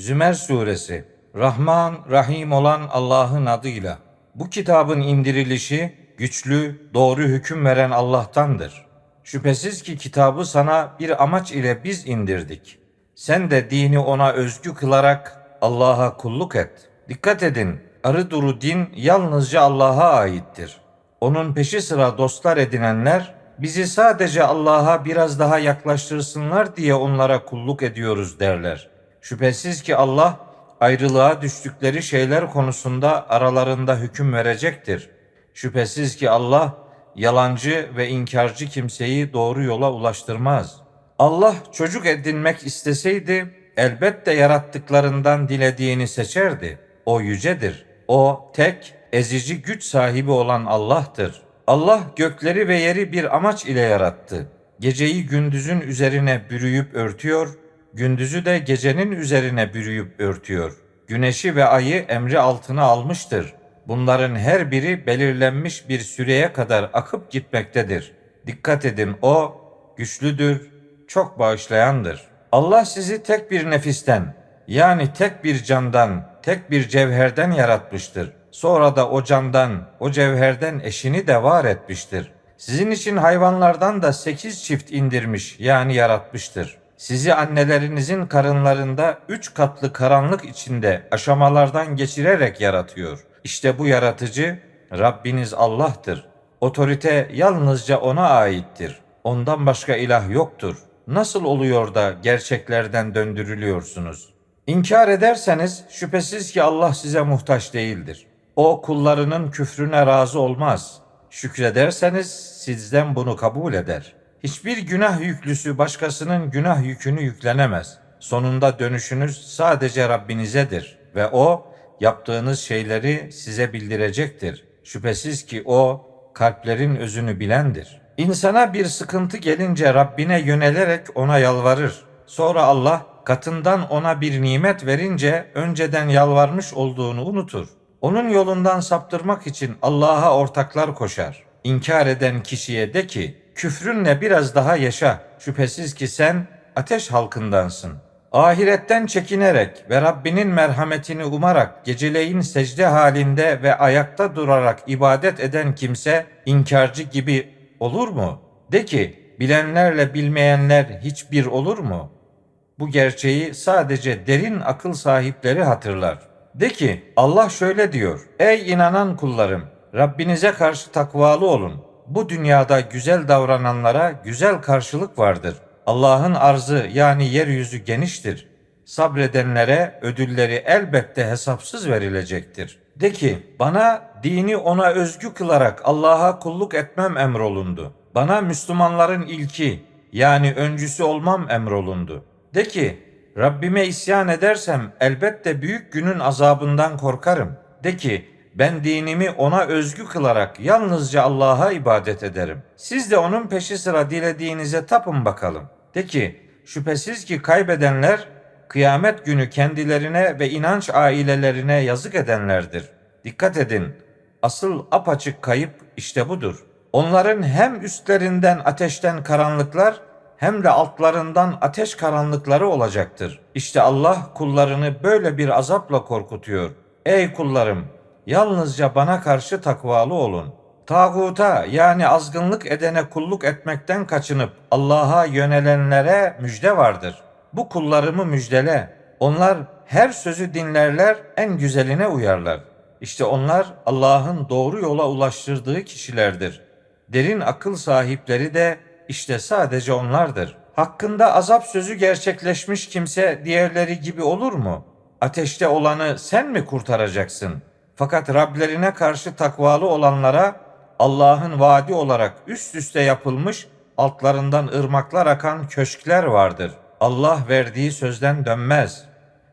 Zümer Suresi Rahman, Rahim olan Allah'ın adıyla. Bu kitabın indirilişi güçlü, doğru hüküm veren Allah'tandır. Şüphesiz ki kitabı sana bir amaç ile biz indirdik. Sen de dini ona özgü kılarak Allah'a kulluk et. Dikkat edin, arı duru din yalnızca Allah'a aittir. Onun peşi sıra dostlar edinenler bizi sadece Allah'a biraz daha yaklaştırsınlar diye onlara kulluk ediyoruz derler. Şüphesiz ki Allah ayrılığa düştükleri şeyler konusunda aralarında hüküm verecektir. Şüphesiz ki Allah yalancı ve inkarcı kimseyi doğru yola ulaştırmaz. Allah çocuk edinmek isteseydi elbette yarattıklarından dilediğini seçerdi. O yücedir. O tek ezici güç sahibi olan Allah'tır. Allah gökleri ve yeri bir amaç ile yarattı. Geceyi gündüzün üzerine bürüyüp örtüyor, gündüzü de gecenin üzerine bürüyüp örtüyor. Güneşi ve ayı emri altına almıştır. Bunların her biri belirlenmiş bir süreye kadar akıp gitmektedir. Dikkat edin o güçlüdür, çok bağışlayandır. Allah sizi tek bir nefisten yani tek bir candan, tek bir cevherden yaratmıştır. Sonra da o candan, o cevherden eşini de var etmiştir. Sizin için hayvanlardan da sekiz çift indirmiş yani yaratmıştır. Sizi annelerinizin karınlarında üç katlı karanlık içinde aşamalardan geçirerek yaratıyor. İşte bu yaratıcı Rabbiniz Allah'tır. Otorite yalnızca ona aittir. Ondan başka ilah yoktur. Nasıl oluyor da gerçeklerden döndürülüyorsunuz? İnkar ederseniz şüphesiz ki Allah size muhtaç değildir. O kullarının küfrüne razı olmaz. Şükrederseniz sizden bunu kabul eder. Hiçbir günah yüklüsü başkasının günah yükünü yüklenemez. Sonunda dönüşünüz sadece Rabbinizedir ve o yaptığınız şeyleri size bildirecektir. Şüphesiz ki o kalplerin özünü bilendir. İnsana bir sıkıntı gelince Rabbine yönelerek ona yalvarır. Sonra Allah katından ona bir nimet verince önceden yalvarmış olduğunu unutur. Onun yolundan saptırmak için Allah'a ortaklar koşar. İnkar eden kişiye de ki küfrünle biraz daha yaşa. Şüphesiz ki sen ateş halkındansın. Ahiretten çekinerek ve Rabbinin merhametini umarak geceleyin secde halinde ve ayakta durarak ibadet eden kimse inkarcı gibi olur mu? De ki bilenlerle bilmeyenler hiçbir olur mu? Bu gerçeği sadece derin akıl sahipleri hatırlar. De ki Allah şöyle diyor. Ey inanan kullarım Rabbinize karşı takvalı olun. Bu dünyada güzel davrananlara güzel karşılık vardır. Allah'ın arzı yani yeryüzü geniştir. Sabredenlere ödülleri elbette hesapsız verilecektir. De ki bana dini ona özgü kılarak Allah'a kulluk etmem emrolundu. Bana Müslümanların ilki yani öncüsü olmam emrolundu. De ki Rabbime isyan edersem elbette büyük günün azabından korkarım. De ki ben dinimi ona özgü kılarak yalnızca Allah'a ibadet ederim. Siz de onun peşi sıra dilediğinize tapın bakalım. De ki şüphesiz ki kaybedenler kıyamet günü kendilerine ve inanç ailelerine yazık edenlerdir. Dikkat edin. Asıl apaçık kayıp işte budur. Onların hem üstlerinden ateşten karanlıklar hem de altlarından ateş karanlıkları olacaktır. İşte Allah kullarını böyle bir azapla korkutuyor. Ey kullarım, yalnızca bana karşı takvalı olun. Tağuta yani azgınlık edene kulluk etmekten kaçınıp Allah'a yönelenlere müjde vardır. Bu kullarımı müjdele. Onlar her sözü dinlerler, en güzeline uyarlar. İşte onlar Allah'ın doğru yola ulaştırdığı kişilerdir. Derin akıl sahipleri de işte sadece onlardır. Hakkında azap sözü gerçekleşmiş kimse diğerleri gibi olur mu? Ateşte olanı sen mi kurtaracaksın? Fakat Rablerine karşı takvalı olanlara Allah'ın vaadi olarak üst üste yapılmış altlarından ırmaklar akan köşkler vardır. Allah verdiği sözden dönmez.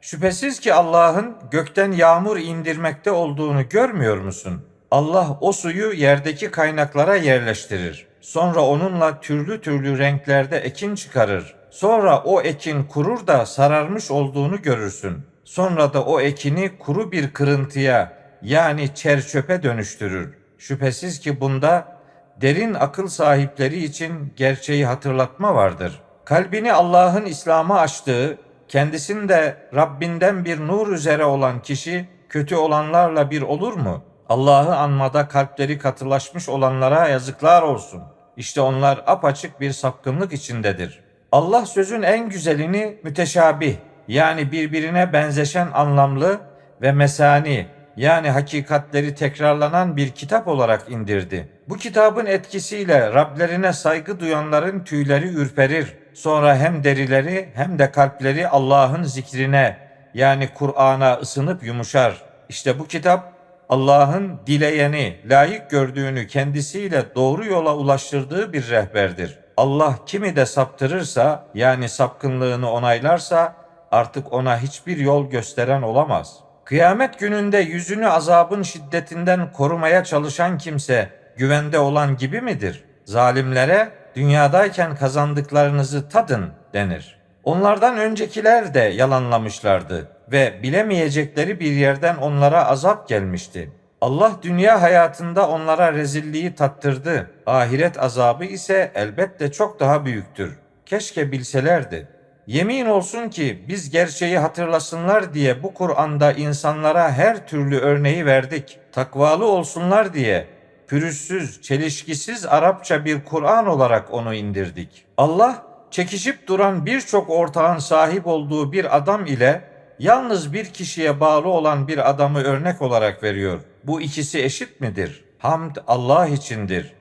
Şüphesiz ki Allah'ın gökten yağmur indirmekte olduğunu görmüyor musun? Allah o suyu yerdeki kaynaklara yerleştirir. Sonra onunla türlü türlü renklerde ekin çıkarır. Sonra o ekin kurur da sararmış olduğunu görürsün. Sonra da o ekini kuru bir kırıntıya yani çerçöpe dönüştürür. Şüphesiz ki bunda derin akıl sahipleri için gerçeği hatırlatma vardır. Kalbini Allah'ın İslam'a açtığı, kendisinde Rabbinden bir nur üzere olan kişi kötü olanlarla bir olur mu? Allah'ı anmada kalpleri katılaşmış olanlara yazıklar olsun. İşte onlar apaçık bir sapkınlık içindedir. Allah sözün en güzelini müteşabih yani birbirine benzeşen anlamlı ve mesani yani hakikatleri tekrarlanan bir kitap olarak indirdi. Bu kitabın etkisiyle Rablerine saygı duyanların tüyleri ürperir. Sonra hem derileri hem de kalpleri Allah'ın zikrine yani Kur'an'a ısınıp yumuşar. İşte bu kitap Allah'ın dileyeni, layık gördüğünü kendisiyle doğru yola ulaştırdığı bir rehberdir. Allah kimi de saptırırsa yani sapkınlığını onaylarsa artık ona hiçbir yol gösteren olamaz. Kıyamet gününde yüzünü azabın şiddetinden korumaya çalışan kimse güvende olan gibi midir? Zalimlere dünyadayken kazandıklarınızı tadın denir. Onlardan öncekiler de yalanlamışlardı ve bilemeyecekleri bir yerden onlara azap gelmişti. Allah dünya hayatında onlara rezilliği tattırdı. Ahiret azabı ise elbette çok daha büyüktür. Keşke bilselerdi. Yemin olsun ki biz gerçeği hatırlasınlar diye bu Kur'an'da insanlara her türlü örneği verdik. Takvalı olsunlar diye pürüzsüz, çelişkisiz Arapça bir Kur'an olarak onu indirdik. Allah çekişip duran birçok ortağın sahip olduğu bir adam ile yalnız bir kişiye bağlı olan bir adamı örnek olarak veriyor. Bu ikisi eşit midir? Hamd Allah içindir.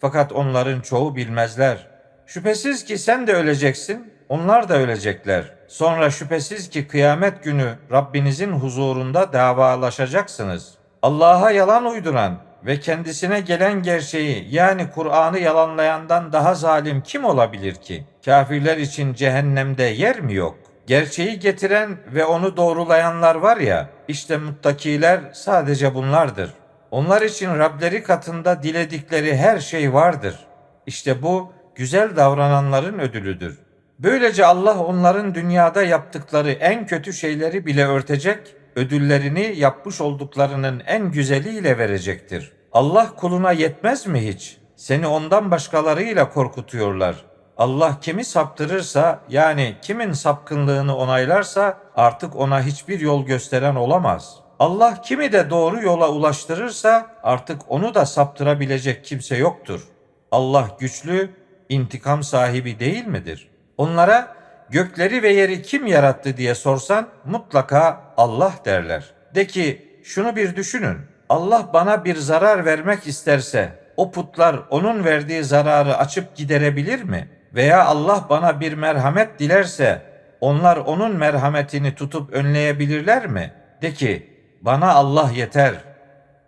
Fakat onların çoğu bilmezler. Şüphesiz ki sen de öleceksin, onlar da ölecekler. Sonra şüphesiz ki kıyamet günü Rabbinizin huzurunda davalaşacaksınız. Allah'a yalan uyduran ve kendisine gelen gerçeği yani Kur'an'ı yalanlayandan daha zalim kim olabilir ki? Kafirler için cehennemde yer mi yok? Gerçeği getiren ve onu doğrulayanlar var ya, işte muttakiler sadece bunlardır. Onlar için Rableri katında diledikleri her şey vardır. İşte bu güzel davrananların ödülüdür. Böylece Allah onların dünyada yaptıkları en kötü şeyleri bile örtecek, ödüllerini yapmış olduklarının en güzeliyle verecektir. Allah kuluna yetmez mi hiç? Seni ondan başkalarıyla korkutuyorlar. Allah kimi saptırırsa yani kimin sapkınlığını onaylarsa artık ona hiçbir yol gösteren olamaz. Allah kimi de doğru yola ulaştırırsa artık onu da saptırabilecek kimse yoktur. Allah güçlü, intikam sahibi değil midir? Onlara gökleri ve yeri kim yarattı diye sorsan mutlaka Allah derler. De ki şunu bir düşünün. Allah bana bir zarar vermek isterse o putlar onun verdiği zararı açıp giderebilir mi? Veya Allah bana bir merhamet dilerse onlar onun merhametini tutup önleyebilirler mi? De ki bana Allah yeter.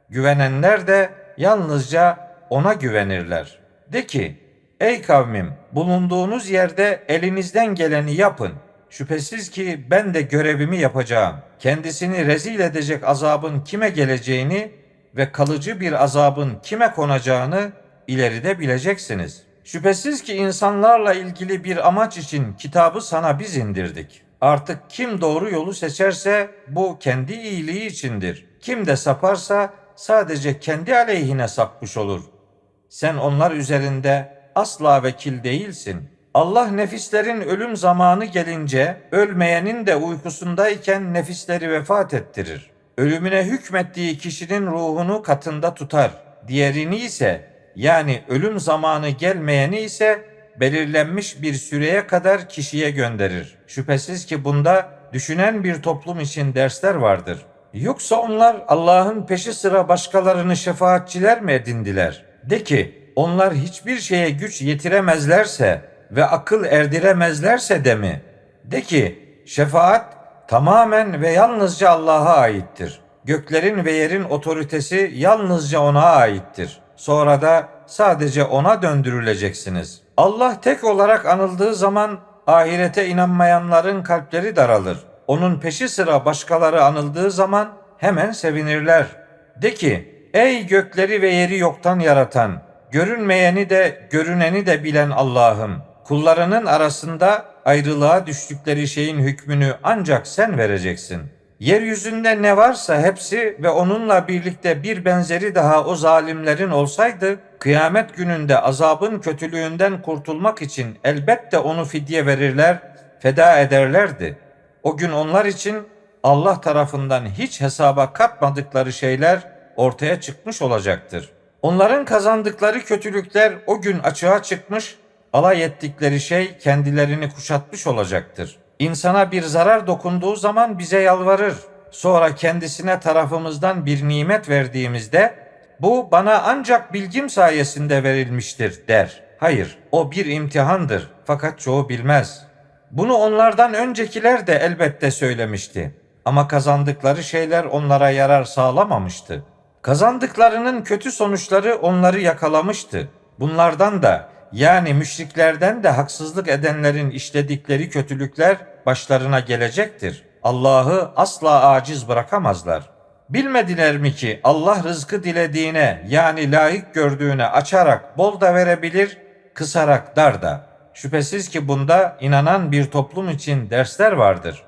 Güvenenler de yalnızca ona güvenirler. De ki ey kavmim bulunduğunuz yerde elinizden geleni yapın. Şüphesiz ki ben de görevimi yapacağım. Kendisini rezil edecek azabın kime geleceğini ve kalıcı bir azabın kime konacağını ileride bileceksiniz. Şüphesiz ki insanlarla ilgili bir amaç için kitabı sana biz indirdik. Artık kim doğru yolu seçerse bu kendi iyiliği içindir. Kim de saparsa sadece kendi aleyhine sapmış olur. Sen onlar üzerinde asla vekil değilsin. Allah nefislerin ölüm zamanı gelince ölmeyenin de uykusundayken nefisleri vefat ettirir. Ölümüne hükmettiği kişinin ruhunu katında tutar. Diğerini ise yani ölüm zamanı gelmeyeni ise belirlenmiş bir süreye kadar kişiye gönderir. Şüphesiz ki bunda düşünen bir toplum için dersler vardır. Yoksa onlar Allah'ın peşi sıra başkalarını şefaatçiler mi edindiler? De ki onlar hiçbir şeye güç yetiremezlerse ve akıl erdiremezlerse de mi? De ki şefaat tamamen ve yalnızca Allah'a aittir. Göklerin ve yerin otoritesi yalnızca ona aittir. Sonra da sadece ona döndürüleceksiniz. Allah tek olarak anıldığı zaman ahirete inanmayanların kalpleri daralır. Onun peşi sıra başkaları anıldığı zaman hemen sevinirler. De ki, ey gökleri ve yeri yoktan yaratan, görünmeyeni de görüneni de bilen Allah'ım, kullarının arasında ayrılığa düştükleri şeyin hükmünü ancak sen vereceksin. Yeryüzünde ne varsa hepsi ve onunla birlikte bir benzeri daha o zalimlerin olsaydı, kıyamet gününde azabın kötülüğünden kurtulmak için elbette onu fidye verirler, feda ederlerdi. O gün onlar için Allah tarafından hiç hesaba katmadıkları şeyler ortaya çıkmış olacaktır. Onların kazandıkları kötülükler o gün açığa çıkmış, alay ettikleri şey kendilerini kuşatmış olacaktır. İnsana bir zarar dokunduğu zaman bize yalvarır. Sonra kendisine tarafımızdan bir nimet verdiğimizde bu bana ancak bilgim sayesinde verilmiştir der. Hayır, o bir imtihandır fakat çoğu bilmez. Bunu onlardan öncekiler de elbette söylemişti. Ama kazandıkları şeyler onlara yarar sağlamamıştı. Kazandıklarının kötü sonuçları onları yakalamıştı. Bunlardan da yani müşriklerden de haksızlık edenlerin işledikleri kötülükler başlarına gelecektir. Allah'ı asla aciz bırakamazlar. Bilmediler mi ki Allah rızkı dilediğine yani layık gördüğüne açarak bol da verebilir, kısarak dar da. Şüphesiz ki bunda inanan bir toplum için dersler vardır.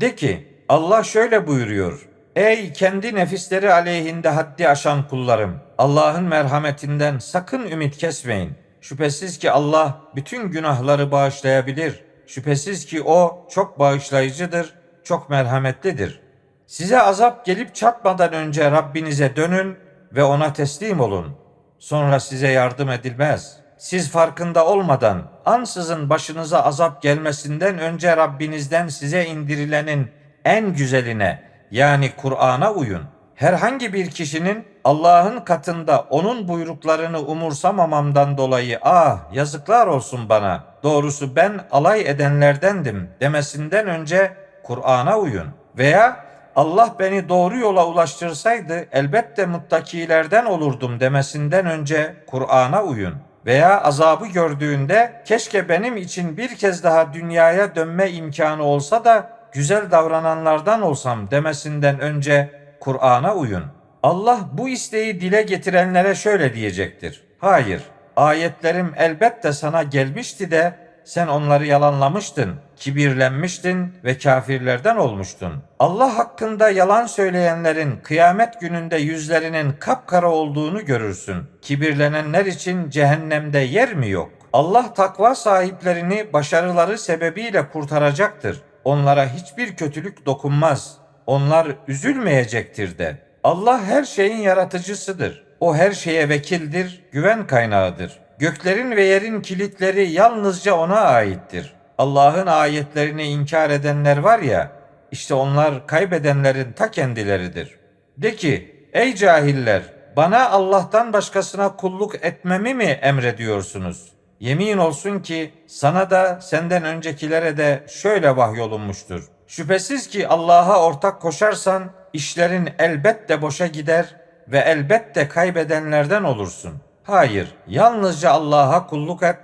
De ki Allah şöyle buyuruyor. Ey kendi nefisleri aleyhinde haddi aşan kullarım! Allah'ın merhametinden sakın ümit kesmeyin. Şüphesiz ki Allah bütün günahları bağışlayabilir. Şüphesiz ki O çok bağışlayıcıdır, çok merhametlidir. Size azap gelip çatmadan önce Rabbinize dönün ve ona teslim olun. Sonra size yardım edilmez. Siz farkında olmadan ansızın başınıza azap gelmesinden önce Rabbinizden size indirilenin en güzeline yani Kur'an'a uyun. Herhangi bir kişinin Allah'ın katında onun buyruklarını umursamamamdan dolayı ah yazıklar olsun bana doğrusu ben alay edenlerdendim demesinden önce Kur'an'a uyun. Veya Allah beni doğru yola ulaştırsaydı elbette muttakilerden olurdum demesinden önce Kur'an'a uyun. Veya azabı gördüğünde keşke benim için bir kez daha dünyaya dönme imkanı olsa da güzel davrananlardan olsam demesinden önce Kur'an'a uyun. Allah bu isteği dile getirenlere şöyle diyecektir. Hayır, ayetlerim elbette sana gelmişti de sen onları yalanlamıştın, kibirlenmiştin ve kafirlerden olmuştun. Allah hakkında yalan söyleyenlerin kıyamet gününde yüzlerinin kapkara olduğunu görürsün. Kibirlenenler için cehennemde yer mi yok? Allah takva sahiplerini başarıları sebebiyle kurtaracaktır. Onlara hiçbir kötülük dokunmaz. Onlar üzülmeyecektir de. Allah her şeyin yaratıcısıdır. O her şeye vekildir, güven kaynağıdır. Göklerin ve yerin kilitleri yalnızca ona aittir. Allah'ın ayetlerini inkar edenler var ya, işte onlar kaybedenlerin ta kendileridir. De ki, ey cahiller, bana Allah'tan başkasına kulluk etmemi mi emrediyorsunuz? Yemin olsun ki sana da senden öncekilere de şöyle vahyolunmuştur. Şüphesiz ki Allah'a ortak koşarsan işlerin elbette boşa gider ve elbette kaybedenlerden olursun. Hayır, yalnızca Allah'a kulluk et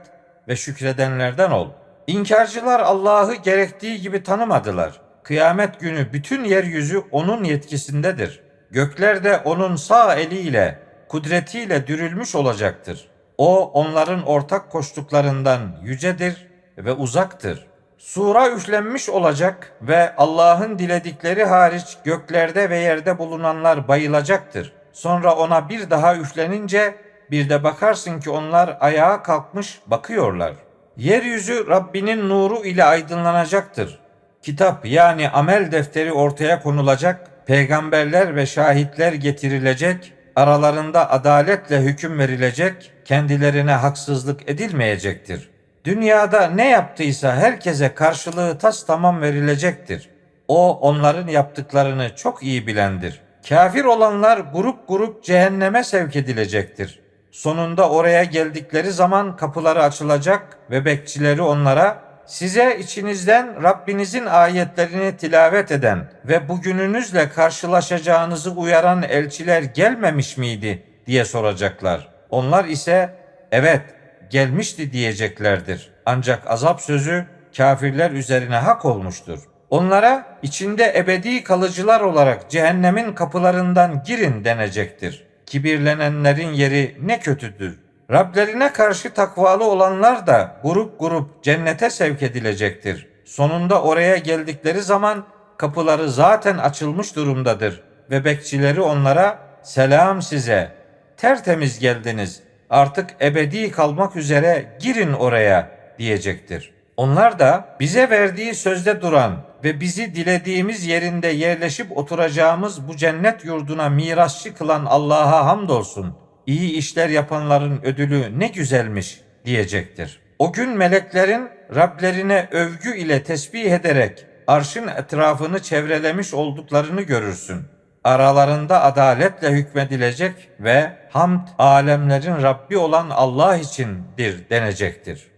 ve şükredenlerden ol. İnkarcılar Allah'ı gerektiği gibi tanımadılar. Kıyamet günü bütün yeryüzü onun yetkisindedir. Gökler de onun sağ eliyle, kudretiyle dürülmüş olacaktır. O onların ortak koştuklarından yücedir ve uzaktır. Sura üflenmiş olacak ve Allah'ın diledikleri hariç göklerde ve yerde bulunanlar bayılacaktır. Sonra ona bir daha üflenince bir de bakarsın ki onlar ayağa kalkmış bakıyorlar. Yeryüzü Rabbinin nuru ile aydınlanacaktır. Kitap yani amel defteri ortaya konulacak, peygamberler ve şahitler getirilecek, aralarında adaletle hüküm verilecek, kendilerine haksızlık edilmeyecektir. Dünyada ne yaptıysa herkese karşılığı tas tamam verilecektir. O onların yaptıklarını çok iyi bilendir. Kafir olanlar grup grup cehenneme sevk edilecektir. Sonunda oraya geldikleri zaman kapıları açılacak ve bekçileri onlara size içinizden Rabbinizin ayetlerini tilavet eden ve bugününüzle karşılaşacağınızı uyaran elçiler gelmemiş miydi diye soracaklar. Onlar ise evet gelmişti diyeceklerdir. Ancak azap sözü kafirler üzerine hak olmuştur. Onlara içinde ebedi kalıcılar olarak cehennemin kapılarından girin denecektir. Kibirlenenlerin yeri ne kötüdür. Rablerine karşı takvalı olanlar da grup grup cennete sevk edilecektir. Sonunda oraya geldikleri zaman kapıları zaten açılmış durumdadır ve bekçileri onlara selam size tertemiz geldiniz artık ebedi kalmak üzere girin oraya diyecektir. Onlar da bize verdiği sözde duran ve bizi dilediğimiz yerinde yerleşip oturacağımız bu cennet yurduna mirasçı kılan Allah'a hamdolsun. İyi işler yapanların ödülü ne güzelmiş diyecektir. O gün meleklerin Rablerine övgü ile tesbih ederek arşın etrafını çevrelemiş olduklarını görürsün. Aralarında adaletle hükmedilecek ve hamd alemlerin Rabbi olan Allah içindir denecektir.